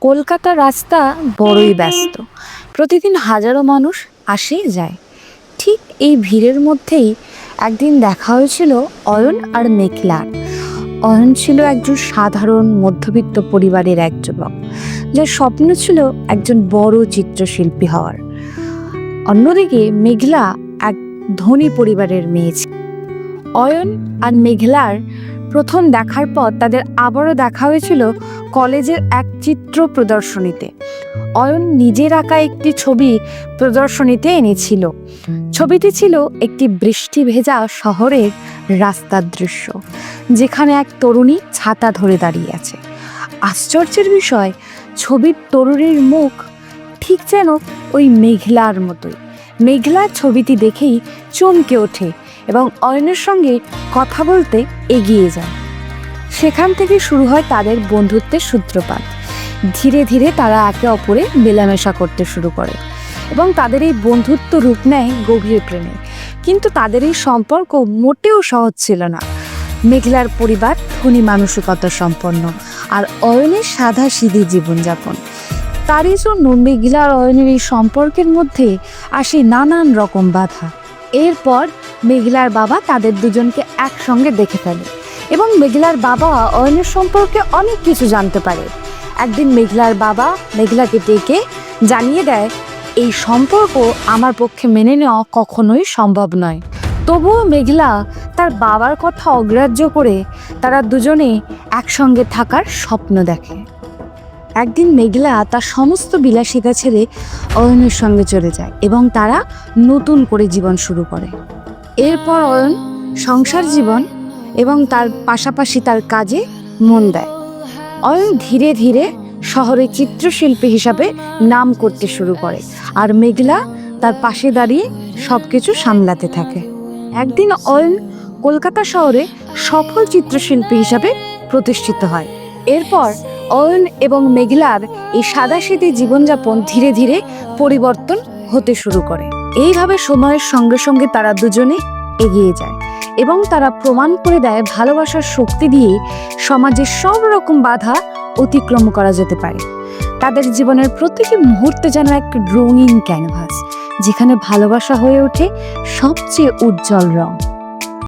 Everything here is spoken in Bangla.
কলকাতার রাস্তা বড়ই ব্যস্ত। প্রতিদিন হাজারো মানুষ আসে যায়। ঠিক এই ভিড়ের মধ্যেই একদিন দেখা হয়েছিল অয়ন আর মেঘলার। অয়ন ছিল একজন সাধারণ মধ্যবিত্ত পরিবারের এক যুবক, যার স্বপ্ন ছিল একজন বড় চিত্রশিল্পী হওয়ার। অন্যদিকে মেঘলা এক ধনী পরিবারের মেয়ে অয়ন আর মেঘলার প্রথম দেখার পর তাদের আবারও দেখা হয়েছিল কলেজের এক চিত্র প্রদর্শনীতে। অয়ন নিজের আঁকা একটি ছবি প্রদর্শনীতে এনেছিল। ছবিটি ছিল একটি বৃষ্টি ভেজা শহরের রাস্তার দৃশ্য, যেখানে এক তরুণী ছাতা ধরে দাঁড়িয়ে আছে। আশ্চর্যের বিষয়, ছবির তরুণীর মুখ ঠিক যেন ওই মেঘলার মতোই। মেঘলার ছবিটি দেখেই চমকে ওঠে এবং অয়নের সঙ্গে কথা বলতে এগিয়ে যায়। সেখান থেকে শুরু হয় তাদের বন্ধুত্বের সূত্রপাত। ধীরে ধীরে তারা একে অপরে মেলামেশা করতে শুরু করে এবং তাদের এই বন্ধুত্ব রূপ নেয় গভীর প্রেমে। কিন্তু তাদের এই সম্পর্ক মোটেও সহজ ছিল না। মেঘলার পরিবার ধনী মানসিকতা সম্পন্ন আর অয়নের সাদা সিধি জীবনযাপন। তারই জন্য মেঘলা আর অয়নের এই সম্পর্কের মধ্যে আসে নানান রকম বাধা। এরপর মেঘলার বাবা তাদের দুজনকে একসঙ্গে দেখে ফেলে। এবং মেঘলার বাবা অয়নের সম্পর্কে অনেক কিছু জানতে পারে। একদিন মেঘলার বাবা মেঘলাকে ডেকে জানিয়ে দেয়, এই সম্পর্ক আমার পক্ষে মেনে নেওয়া কখনোই সম্ভব নয়। তবুও মেঘলা তার বাবার কথা অগ্রাহ্য করে তারা দুজনে একসঙ্গে থাকার স্বপ্ন দেখে। একদিন মেঘলা তার সমস্ত বিলাসিতা ছেড়ে অয়নের সঙ্গে চলে যায় এবং তারা নতুন করে জীবন শুরু করে। এরপর অয়ন সংসার জীবন এবং তার পাশাপাশি তার কাজে মন দেয়। অয়ন ধীরে ধীরে শহরে চিত্রশিল্পী হিসাবে নাম করতে শুরু করে আর মেঘলা তার পাশে দাঁড়িয়ে সব কিছু সামলাতে থাকে। একদিন অয়ন কলকাতা শহরে সফল চিত্রশিল্পী হিসাবে প্রতিষ্ঠিত হয়। এরপর অয়ন এবং মেঘলার এই সাদাসিধে জীবনযাপন ধীরে ধীরে পরিবর্তন হতে শুরু করে। এইভাবে সময়ের সঙ্গে সঙ্গে তারা দুজনে এগিয়ে যায় এবং তারা প্রমাণ করে দেয় ভালোবাসার শক্তি দিয়ে সমাজের সব রকম বাধা অতিক্রম করা যেতে পারে। তাদের জীবনের প্রত্যেকটি মুহূর্তে যেন এক রঙিন ক্যানভাস যেখানে ভালোবাসা হয়ে ওঠে সবচেয়ে উজ্জ্বল রং।